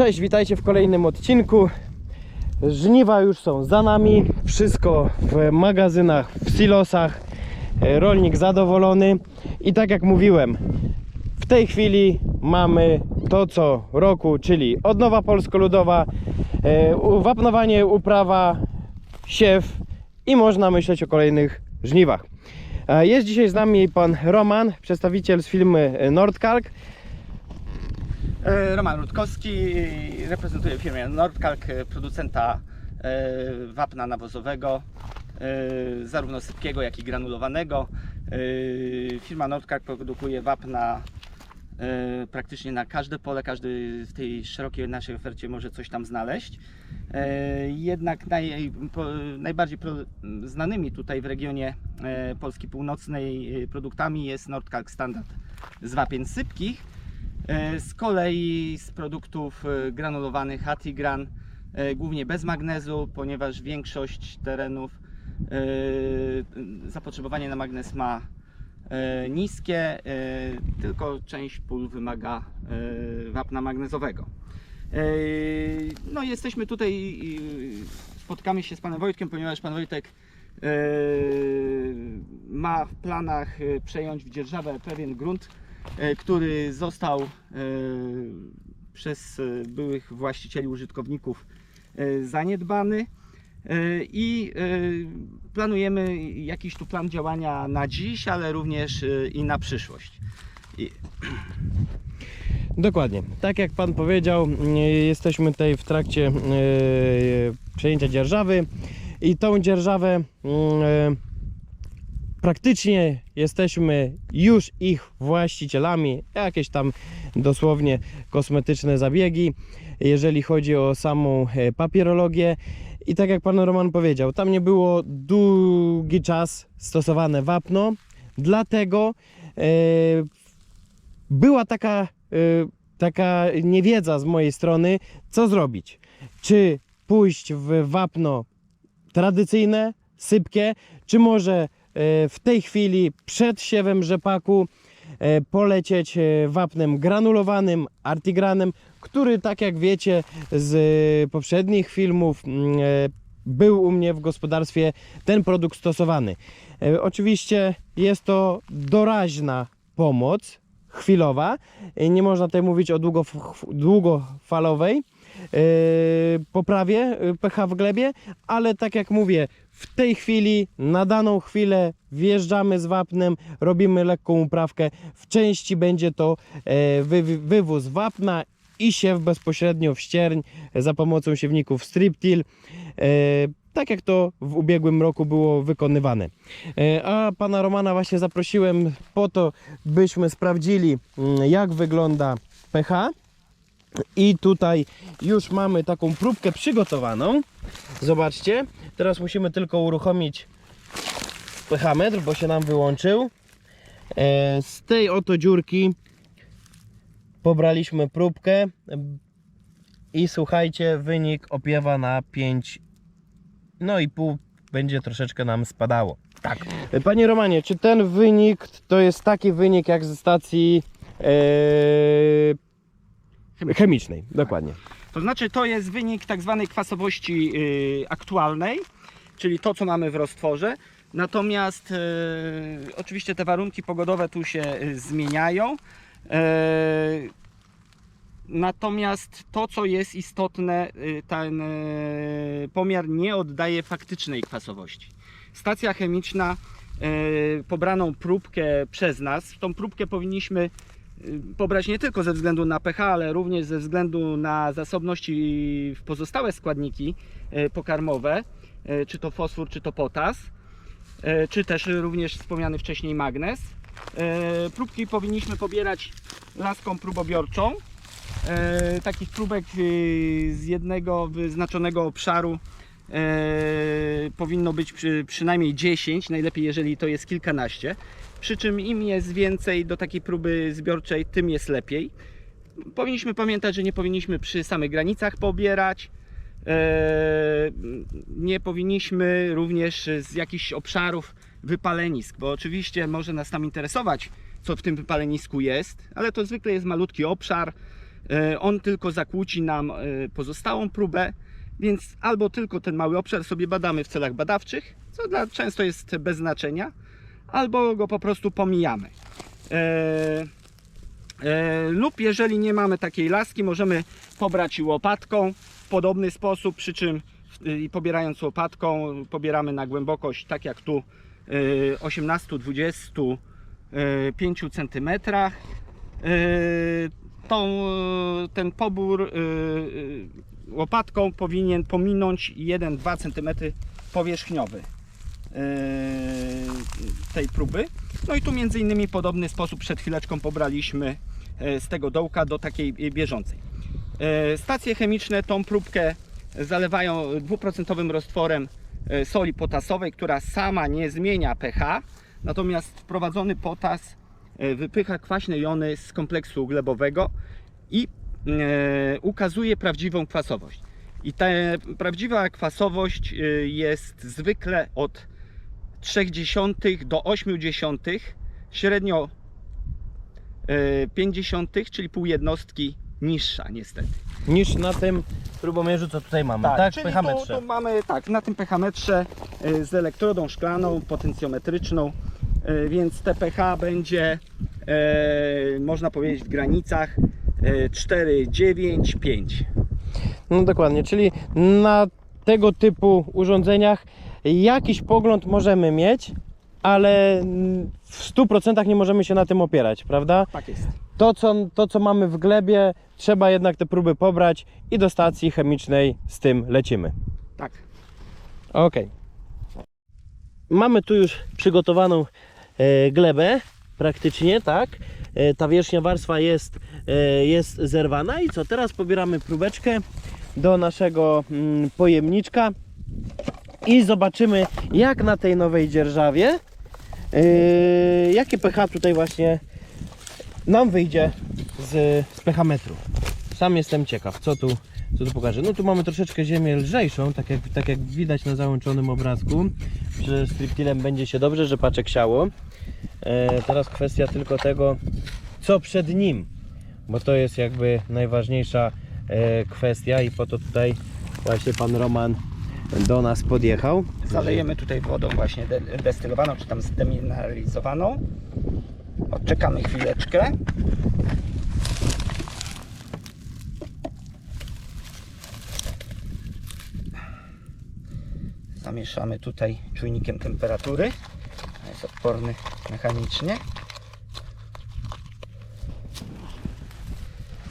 Cześć, witajcie w kolejnym odcinku. Żniwa już są za nami. Wszystko w magazynach, w silosach. E, Rolnik zadowolony. I tak jak mówiłem, w tej chwili mamy to co roku, czyli odnowa polsko-ludowa, e, wapnowanie, uprawa, siew i można myśleć o kolejnych żniwach. E, Jest dzisiaj z nami pan Roman, przedstawiciel z firmy Nordkalk. E, Roman Rutkowski, reprezentuję firmę Nordkalk, e, producenta e, wapna nawozowego, zarówno sypkiego, jak i granulowanego. Firma Nordkalk produkuje wapna praktycznie na każde pole, każdy w tej szerokiej naszej ofercie może coś tam znaleźć. Jednak naj, najbardziej znanymi tutaj w regionie Polski Północnej produktami jest Nordkalk Standard z wapien sypkich. E, Z kolei z produktów e, granulowanych Hatigran, e, głównie bez magnezu, ponieważ większość terenów zapotrzebowanie na magnez ma niskie, tylko część pól wymaga wapna magnezowego. No jesteśmy tutaj, spotkamy się z panem Wojtkiem, ponieważ pan Wojtek ma w planach przejąć w dzierżawę pewien grunt, który został e, przez e, byłych właścicieli, użytkowników e, zaniedbany e, i e, planujemy jakiś tu plan działania na dziś, ale również e, i na przyszłość. I, Dokładnie. Tak jak Pan powiedział, jesteśmy tutaj w trakcie e, przejęcia dzierżawy i tą dzierżawę mm, e, praktycznie jesteśmy już ich właścicielami. Jakieś tam dosłownie kosmetyczne zabiegi, jeżeli chodzi o samą e, papierologię. I tak jak Pan Roman powiedział, tam nie było długi czas stosowane wapno, dlatego e, była taka, y, taka niewiedza z mojej strony, co zrobić. Czy pójść w wapno tradycyjne, sypkie, czy może w tej chwili przed siewem rzepaku y, polecieć y, wapnem granulowanym, artigranem, który tak jak wiecie z poprzednich filmów mm, był u mnie w gospodarstwie ten produkt stosowany. Oczywiście jest to doraźna pomoc, chwilowa. Y, Nie można tutaj mówić o długof- długofalowej yy, poprawie yy, pH w glebie, ale tak jak mówię, w tej chwili, na daną chwilę wjeżdżamy z wapnem, robimy lekką uprawkę. W części będzie to e, wy, wywóz wapna i siew bezpośrednio w ścierń za pomocą siewników Striptil. E, tak jak to w ubiegłym roku było wykonywane. E, A pana Romana właśnie zaprosiłem po to, byśmy sprawdzili mm, jak wygląda pH. I tutaj już mamy taką próbkę przygotowaną. Zobaczcie, teraz musimy tylko uruchomić pH-metr, bo się nam wyłączył. E, Z tej oto dziurki pobraliśmy próbkę i słuchajcie, wynik opiewa na 5 no i pół będzie troszeczkę nam spadało. Tak. Panie Romanie, czy ten wynik to jest taki wynik jak ze stacji e, chemicznej? Dokładnie. to znaczy to jest wynik tak zwanej kwasowości y, aktualnej, czyli to co mamy w roztworze. Natomiast y, oczywiście te warunki pogodowe tu się y, zmieniają. Natomiast to, co jest istotne, y, ten y, pomiar nie oddaje faktycznej kwasowości. Stacja chemiczna y, pobraną próbkę przez nas, tą próbkę powinniśmy pobrać nie tylko ze względu na pH, ale również ze względu na zasobności w pozostałe składniki pokarmowe, czy to fosfor, czy to potas, czy też również wspomniany wcześniej magnez. Próbki powinniśmy pobierać laską próbobiorczą. E, takich próbek e, z jednego wyznaczonego obszaru e, powinno być przy, przynajmniej 10, najlepiej jeżeli to jest kilkanaście. Przy czym im jest więcej do takiej próby zbiorczej, tym jest lepiej. Powinniśmy pamiętać, że nie powinniśmy przy samych granicach pobierać. E, nie powinniśmy również z jakichś obszarów wypalenisk, bo oczywiście może nas tam interesować, co w tym wypalenisku jest, ale to zwykle jest malutki obszar. E, On tylko zakłóci nam e, pozostałą próbę, więc albo tylko ten mały obszar sobie badamy w celach badawczych, co dla, często jest bez znaczenia, albo go po prostu pomijamy. E, e, lub jeżeli nie mamy takiej laski, możemy pobrać łopatką w podobny sposób, przy czym y, pobierając łopatką pobieramy na głębokość tak jak tu y, 18-25 cm. Tą, y, ten pobór y, y, łopatką powinien pominąć 1-2 cm powierzchniowy tej próby. No i tu między innymi podobny sposób przed chwileczką pobraliśmy e, z tego dołka do takiej e, bieżącej. E, Stacje chemiczne tą próbkę zalewają dwuprocentowym roztworem e, soli potasowej, która sama nie zmienia pH, natomiast wprowadzony potas e, wypycha kwaśne jony z kompleksu glebowego i e, ukazuje prawdziwą kwasowość. I ta prawdziwa kwasowość e, jest zwykle od 0,3 do 0,8, średnio e, 50, czyli pół jednostki niższa niestety. Niż na tym próbomierzu, co tutaj mamy, tak? czyli Pechametrze. Tu, tu mamy tak, na tym e, z elektrodą szklaną, potencjometryczną, e, więc te pH będzie e, można powiedzieć w granicach e, 4, 9, 5. No dokładnie, czyli na tego typu urządzeniach jakiś pogląd możemy mieć, ale w 100% nie możemy się na tym opierać, prawda? Tak jest. To co, to, co mamy w glebie, trzeba jednak te próby pobrać i do stacji chemicznej z tym lecimy. Tak. Ok. Mamy tu już przygotowaną e, glebę, praktycznie, tak? E, ta wierzchnia warstwa jest, e, jest zerwana i co? Teraz pobieramy próbeczkę do naszego mm, pojemniczka i zobaczymy jak na tej nowej dzierżawie e, jakie pH tutaj właśnie nam wyjdzie z, z pH-metru. Sam jestem ciekaw, co tu, co tu pokaże. No tu mamy troszeczkę ziemię lżejszą, tak jak, tak jak widać na załączonym obrazku. Że striptilem będzie się dobrze rzepaczek siało. E, teraz kwestia tylko tego, co przed nim, bo to jest jakby najważniejsza e, kwestia i po to tutaj właśnie pan Roman do nas podjechał. Zalejemy tutaj wodą właśnie de- destylowaną, czy tam zdemineralizowaną. Odczekamy chwileczkę. Zamieszamy tutaj czujnikiem temperatury. Jest odporny mechanicznie.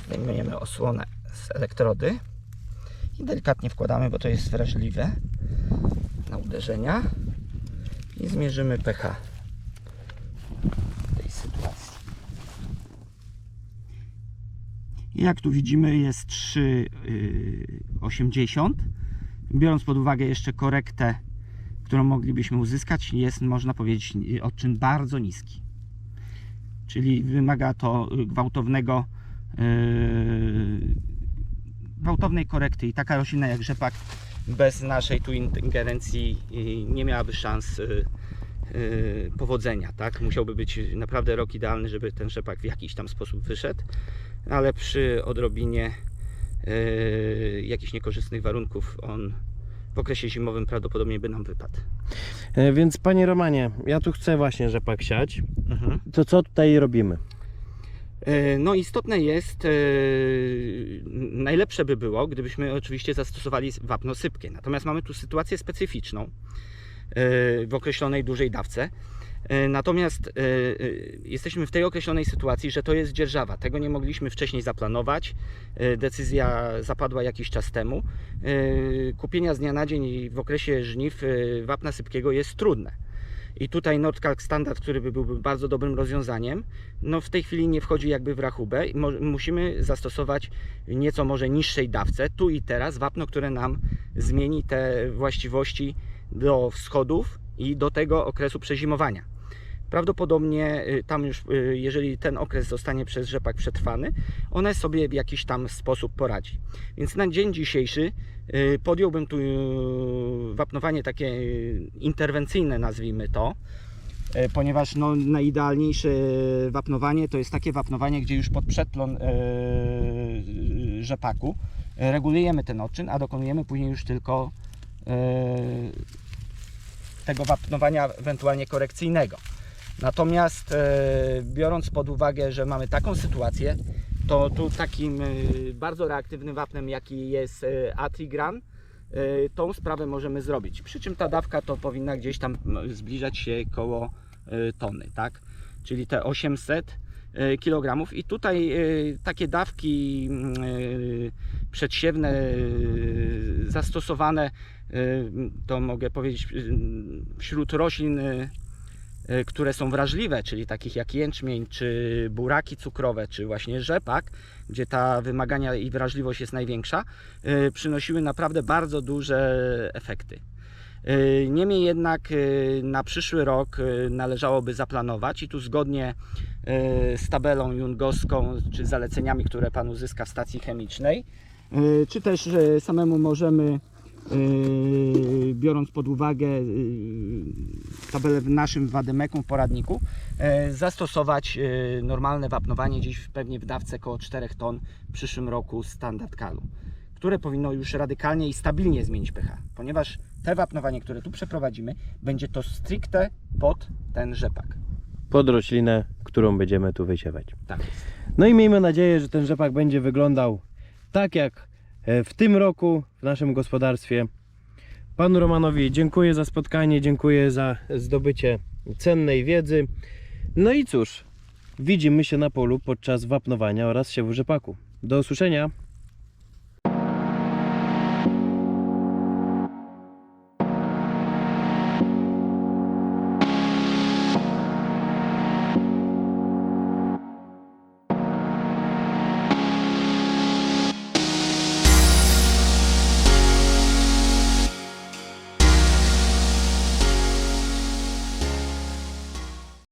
Zdejmujemy osłonę z elektrody i delikatnie wkładamy, bo to jest wrażliwe na uderzenia i zmierzymy pH tej sytuacji. Jak tu widzimy jest 3,80 biorąc pod uwagę jeszcze korektę którą moglibyśmy uzyskać jest można powiedzieć odczyn bardzo niski czyli wymaga to gwałtownego yy, gwałtownej korekty i taka roślina jak rzepak bez naszej tu ingerencji y, nie miałaby szans y, y, powodzenia, tak? Musiałby być naprawdę rok idealny, żeby ten rzepak w jakiś tam sposób wyszedł, ale przy odrobinie jakichś niekorzystnych warunków on w okresie zimowym prawdopodobnie by nam wypadł. E, Więc panie Romanie, ja tu chcę właśnie rzepak siać. To co tutaj robimy? E, No istotne jest, e, najlepsze by było, gdybyśmy oczywiście zastosowali wapno sypkie. Natomiast mamy tu sytuację specyficzną w określonej dużej dawce. E, Natomiast e, e, jesteśmy w tej określonej sytuacji, że to jest dzierżawa. Tego nie mogliśmy wcześniej zaplanować. Decyzja zapadła jakiś czas temu. Kupienia z dnia na dzień w okresie żniw wapna sypkiego jest trudne. I tutaj Nordkalk Standard, który by byłby bardzo dobrym rozwiązaniem, no w tej chwili nie wchodzi jakby w rachubę musimy zastosować nieco może niższej dawce, tu i teraz, wapno, które nam zmieni te właściwości do wschodów i do tego okresu przezimowania. Prawdopodobnie y, tam już, y, jeżeli ten okres zostanie przez rzepak przetrwany, one sobie w jakiś tam sposób poradzi. Więc na dzień dzisiejszy y, podjąłbym tu wapnowanie takie interwencyjne, nazwijmy to, ponieważ no, najidealniejsze wapnowanie to jest takie wapnowanie, gdzie już pod przetlon rzepaku regulujemy ten odczyn, a dokonujemy później już tylko tego wapnowania ewentualnie korekcyjnego. Natomiast e, biorąc pod uwagę, że mamy taką sytuację, to tu takim e, bardzo reaktywnym wapnem, jaki jest e, Atrigran, tą sprawę możemy zrobić. Przy czym ta dawka to powinna gdzieś tam zbliżać się koło tony, tak? Czyli te 800 e, kg. I tutaj e, takie dawki mm, e, przedsiewne e, zastosowane, e, to mogę powiedzieć, e, wśród roślin e, e, które są wrażliwe, czyli takich jak jęczmień, czy buraki cukrowe, czy właśnie rzepak, gdzie ta wymagania i wrażliwość jest największa, e, przynosiły naprawdę bardzo duże efekty. E, Niemniej jednak e, na przyszły rok e, należałoby zaplanować i tu zgodnie e, z tabelą jungowską, czy zaleceniami, które Pan uzyska w stacji chemicznej, e, czy też e, samemu możemy biorąc pod uwagę tabelę w naszym wademeku, poradniku, zastosować normalne wapnowanie gdzieś pewnie w dawce około 4 ton w przyszłym roku standard kalu, które powinno już radykalnie i stabilnie zmienić pH, ponieważ te wapnowanie, które tu przeprowadzimy, będzie to stricte pod ten rzepak. Pod roślinę, którą będziemy tu wysiewać. Tak jest. No i miejmy nadzieję, że ten rzepak będzie wyglądał tak jak e, w tym roku w naszym gospodarstwie. Panu Romanowi dziękuję za spotkanie, dziękuję za zdobycie cennej wiedzy. No i cóż, widzimy się na polu podczas wapnowania oraz siewu rzepaku. Do usłyszenia.